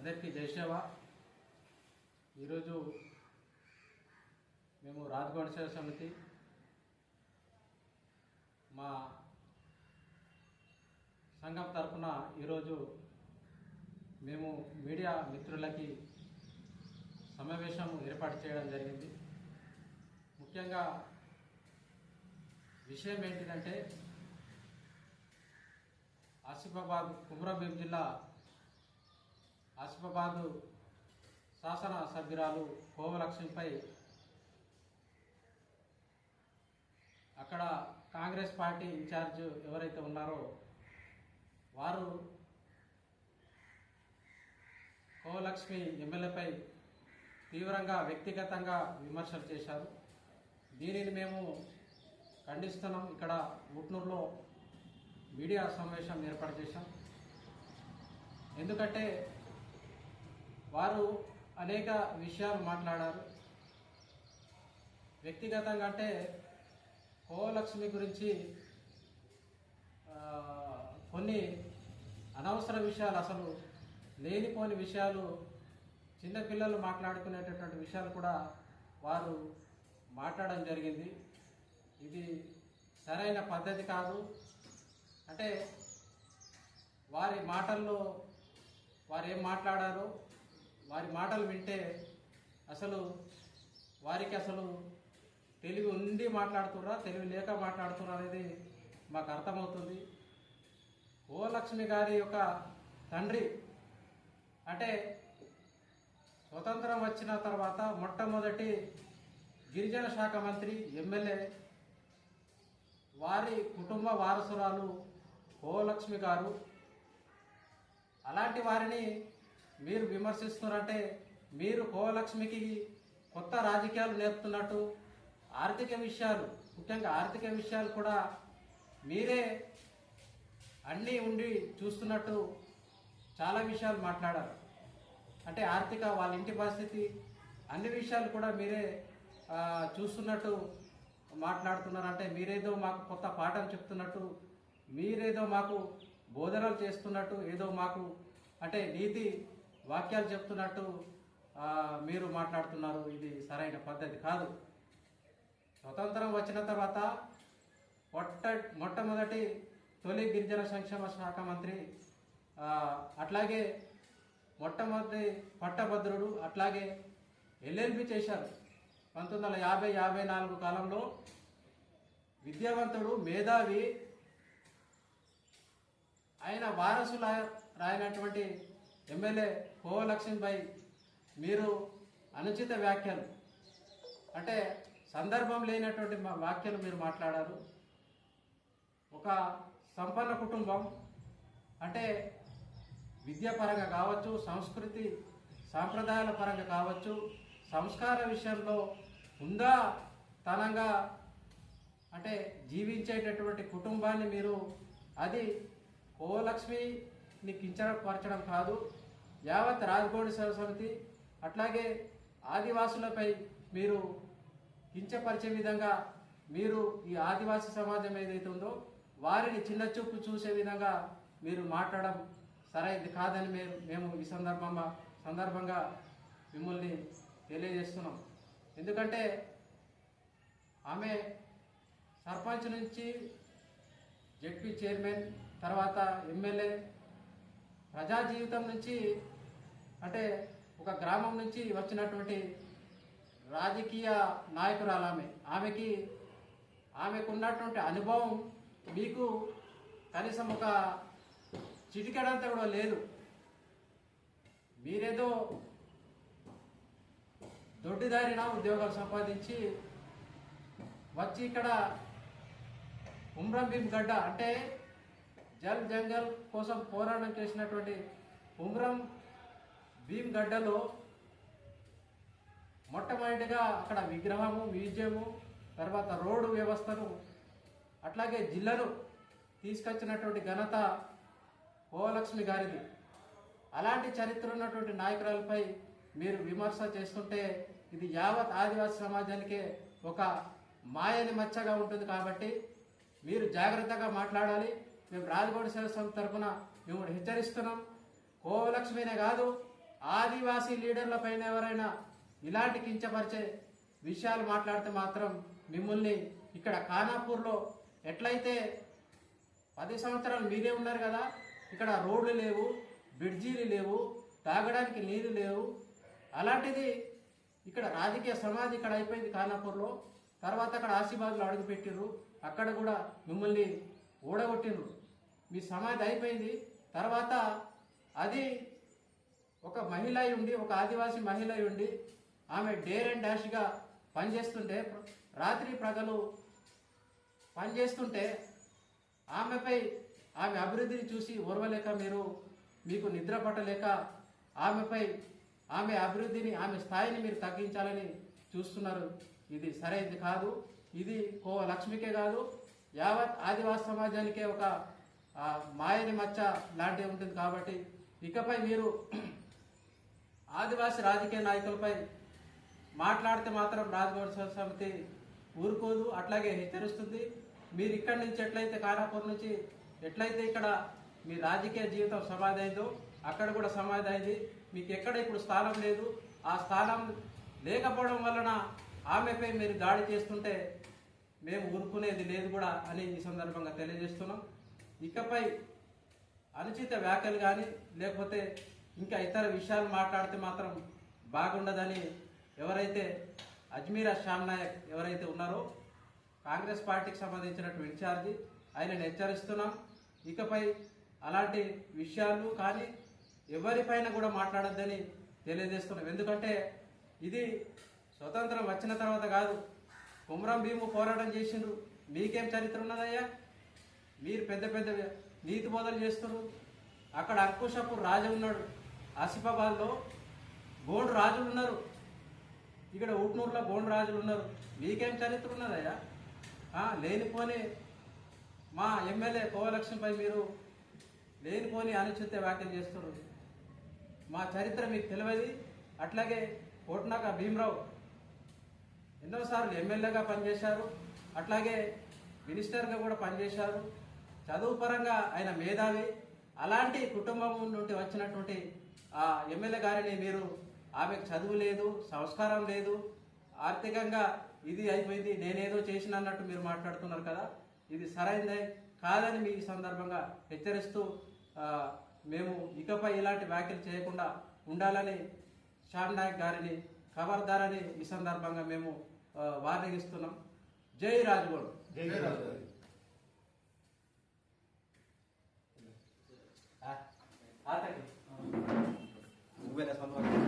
అందరికీ జయసేవ ఈరోజు మేము రాజగోడ సేవ సమితి మా సంఘం తరఫున ఈరోజు మేము మీడియా మిత్రులకి సమావేశం ఏర్పాటు చేయడం జరిగింది. ముఖ్యంగా విషయం ఏంటిదంటే ఆసిఫాబాద్ కుమ్రంభీం జిల్లా ఆసిఫాబాద్ శాసన సభ్యురాలు కోవలక్ష్మిపై అక్కడ కాంగ్రెస్ పార్టీ ఇన్ఛార్జ్ ఎవరైతే ఉన్నారో వారు కోవలక్ష్మి ఎమ్మెల్యేపై తీవ్రంగా వ్యక్తిగతంగా విమర్శలు చేశారు. దీనిని మేము ఖండిస్తున్నాం. ఇక్కడ ఉట్నూరులో మీడియా సమావేశం ఏర్పాటు చేశాం. ఎందుకంటే వారు అనేక విషయాలు మాట్లాడారు. వ్యక్తిగతంగా అంటే కోలక్ష్మి గురించి కొన్ని అనవసర విషయాలు అసలు లేనిపోని విషయాలు చిన్నపిల్లలు మాట్లాడుకునేటటువంటి విషయాలు కూడా వారు మాట్లాడడం జరిగింది. ఇది సరైన పద్ధతి కాదు. అంటే వారి మాటల్లో వారు ఏం మాట్లాడారో? వారి మాటలు వింటే అసలు వారికి అసలు తెలివి ఉండి మాట్లాడుతున్నా తెలివి లేక మాట్లాడుతున్నా అనేది మాకు అర్థమవుతుంది. ఓ లక్ష్మి గారి యొక్క తండ్రి అంటే స్వతంత్రం వచ్చిన తర్వాత మొట్టమొదటి గిరిజన శాఖ మంత్రి ఎమ్మెల్యే వారి కుటుంబ వారసురాలు ఓలక్ష్మి గారు. అలాంటి వారిని మీరు విమర్శిస్తున్నారంటే మీరు కోవలక్ష్మికి కొత్త రాజకీయాలు నేర్పుతున్నట్టు ఆర్థిక విషయాలు ముఖ్యంగా ఆర్థిక విషయాలు కూడా మీరే అన్నీ ఉండి చూస్తున్నట్టు చాలా విషయాలు మాట్లాడారు. అంటే ఆర్థిక వాళ్ళ ఇంటి పరిస్థితి అన్ని విషయాలు కూడా మీరే చూస్తున్నట్టు మాట్లాడుతున్నారంటే మీరేదో మాకు కొత్త పాఠం చెప్తున్నట్టు మీరేదో మాకు బోధనలు చేస్తున్నట్టు ఏదో మాకు అంటే నీతి వాక్యాలు చెప్తున్నట్టు మీరు మాట్లాడుతున్నారు. ఇది సరైన పద్ధతి కాదు. స్వతంత్రం వచ్చిన తర్వాత మొట్ట మొట్టమొదటి తొలి గిరిజన సంక్షేమ శాఖ మంత్రి అట్లాగే మొట్టమొదటి పట్టభద్రుడు అట్లాగే ఎల్ఎల్బి చేశారు. పంతొమ్మిది వందల యాభై యాభై నాలుగు కాలంలో విద్యావంతుడు మేధావి ఆయన వారసుల రాయినటువంటి ఎమ్మెల్యే కోవలక్ష్మిపై మీరు అనుచిత వ్యాఖ్యలు అంటే సందర్భం లేనటువంటి వ్యాఖ్యలు మీరు మాట్లాడారు. ఒక సంపన్న కుటుంబం అంటే విద్యాపరంగా కావచ్చు సంస్కృతి సాంప్రదాయాల పరంగా కావచ్చు సంస్కార విషయంలో ఉందా తనంగా అంటే జీవించేటటువంటి కుటుంబాన్ని మీరు అది కోలక్ష్మి కోలక్ష్మిని కించపరచడం కాదు. యావత్ రాజగోడి సేవ సమితి అట్లాగే ఆదివాసులపై మీరు కించపరిచే విధంగా మీరు ఈ ఆదివాసీ సమాజం ఏదైతే ఉందో వారిని చిన్న చూపు చూసే విధంగా మీరు మాట్లాడడం సరైనది కాదని మేము మేము ఈ సందర్భంగా సందర్భంగా మిమ్మల్ని తెలియజేస్తున్నాం. ఎందుకంటే ఆమె సర్పంచ్ నుంచి జెడ్పీ చైర్మన్ తర్వాత ఎమ్మెల్యే ప్రజా జీవితం నుంచి అంటే ఒక గ్రామం నుంచి వచ్చినటువంటి రాజకీయ నాయకురాలు ఆమె ఆమెకి ఆమెకున్నటువంటి అనుభవం మీకు కనీసం ఒక చిటికెడంతా కూడా లేదు. మీరేదో దొడ్డిదారిన ఉద్యోగాలు సంపాదించి వచ్చి ఇక్కడ ఉమ్రంభీం గడ్డ అంటే జల్ జంగల్ కోసం పోరాటం చేసినటువంటి ఉంగరం భీమ్గడ్డలో మొట్టమొదటిగా అక్కడ విగ్రహము మ్యూజియము తర్వాత రోడ్డు వ్యవస్థను అట్లాగే జిల్లాను తీసుకొచ్చినటువంటి ఘనత ఓలక్ష్మి గారిది. అలాంటి చరిత్ర ఉన్నటువంటి నాయకురాలపై మీరు విమర్శ చేస్తుంటే ఇది యావత్ ఆదివాసీ సమాజానికే ఒక మాయని మచ్చగా ఉంటుంది కాబట్టి మీరు జాగ్రత్తగా మాట్లాడాలి. మేము రాజగోడ సేవ తరఫున మేము హెచ్చరిస్తున్నాం. కోవలక్ష్మినే కాదు ఆదివాసీ లీడర్లపైన ఎవరైనా ఇలాంటి కించపరిచే విషయాలు మాట్లాడితే మాత్రం మిమ్మల్ని ఇక్కడ ఖానాపూర్లో ఎట్లయితే పది సంవత్సరాలు మీరే ఉన్నారు కదా ఇక్కడ రోడ్లు లేవు బ్రిడ్జీలు లేవు తాగడానికి నీరు లేవు. అలాంటిది ఇక్కడ రాజకీయ సమాధి ఇక్కడ అయిపోయింది ఖానాపూర్లో. తర్వాత అక్కడ ఆసిబాద్లో అడుగుపెట్టిర్రు. అక్కడ కూడా మిమ్మల్ని ఓడగొట్టిండ్రు మీ సమాధి అయిపోయింది. తర్వాత అది ఒక మహిళ అయి ఉండి ఒక ఆదివాసీ మహిళ అయి ఉండి ఆమె డేర్ అండ్ డాష్గా పనిచేస్తుంటే రాత్రి ప్రజలు పనిచేస్తుంటే ఆమెపై ఆమె అభివృద్ధిని చూసి ఓర్వలేక మీరు మీకు నిద్ర పట్టలేక ఆమెపై ఆమె అభివృద్ధిని ఆమె స్థాయిని మీరు తగ్గించాలని చూస్తున్నారు. ఇది సరైనది కాదు. ఇది కో లక్ష్మికే కాదు. యావత్ ఆదివాసీ సమాజానికే ఒక మాయని మచ్చ లాంటివి ఉంటుంది కాబట్టి ఇకపై మీరు ఆదివాసీ రాజకీయ నాయకులపై మాట్లాడితే మాత్రం రాజభవన సమితి ఊరుకోదు అట్లాగే హెచ్చరిస్తుంది. మీరు ఇక్కడి నుంచి ఎట్లయితే కారాపూర్ నుంచి ఎట్లయితే ఇక్కడ మీ రాజకీయ జీవితం సమాధి అయిందో అక్కడ కూడా సమాధి అయింది. మీకు ఎక్కడ ఇప్పుడు స్థానం లేదు. ఆ స్థానం లేకపోవడం వలన ఆమెపై మీరు దాడి చేస్తుంటే మేము ఊరుకునేది లేదు కూడా అని ఈ సందర్భంగా తెలియజేస్తున్నాం. ఇకపై అనుచిత వ్యాఖ్యలు కానీ లేకపోతే ఇంకా ఇతర విషయాలు మాట్లాడితే మాత్రం బాగుండదని ఎవరైతే అజ్మీరా శ్యామ్ నాయక్ ఎవరైతే ఉన్నారో కాంగ్రెస్ పార్టీకి సంబంధించినటువంటి ఇన్ఛార్జి ఆయనను హెచ్చరిస్తున్నాం. ఇకపై అలాంటి విషయాలు కానీ ఎవరిపైన కూడా మాట్లాడొద్దని తెలియజేస్తున్నాం. ఎందుకంటే ఇది స్వతంత్రం వచ్చిన తర్వాత కాదు కుమ్రం భీము పోరాటం చేసిండ్రు. మీకేం చరిత్ర ఉన్నదయ్యా? మీరు పెద్ద పెద్ద నీతి బోధలు చేస్తున్నారు అక్కడ అర్కుషపూర్ రాజు ఉన్నాడు. ఆసిఫాబాద్లో గోండు రాజులు ఉన్నారు. ఇక్కడ ఊట్నూరులో గోండు రాజులు ఉన్నారు. మీకేం చరిత్ర ఉన్నదయ్యా? లేనిపోని మా ఎమ్మెల్యే కోవలక్ష్మిపై మీరు లేనిపోని అనుచిత వ్యాఖ్యలు చేస్తున్నారు మా చరిత్ర మీకు తెలియదు. అట్లాగే కోట్నాక భీమరావు ఎన్నోసార్లు ఎమ్మెల్యేగా పనిచేశారు. అట్లాగే మినిస్టర్గా కూడా పనిచేశారు. చదువు పరంగా ఆయన మేధావి. అలాంటి కుటుంబం నుండి వచ్చినటువంటి ఆ ఎమ్మెల్యే గారిని మీరు ఆమెకు చదువు లేదు సంస్కారం లేదు ఆర్థికంగా ఇది అయిపోయింది నేనేదో చేసిన అన్నట్టు మీరు మాట్లాడుతున్నారు కదా ఇది సరైనదే కాదని మీ ఈ సందర్భంగా హెచ్చరిస్తూ మేము ఇకపై ఇలాంటి వ్యాఖ్యలు చేయకుండా ఉండాలని శ్యామ్ నాయక్ గారిని ఖబర్దారని ఈ సందర్భంగా మేము ఆ, వార్నింగ్ ఇస్తున్నాం. జై రాజ్గోడ్. జై రాజ్గోడ్. ಹಾಕಿ ಹೂವೇನ ಸಲ್ವಾಗಿ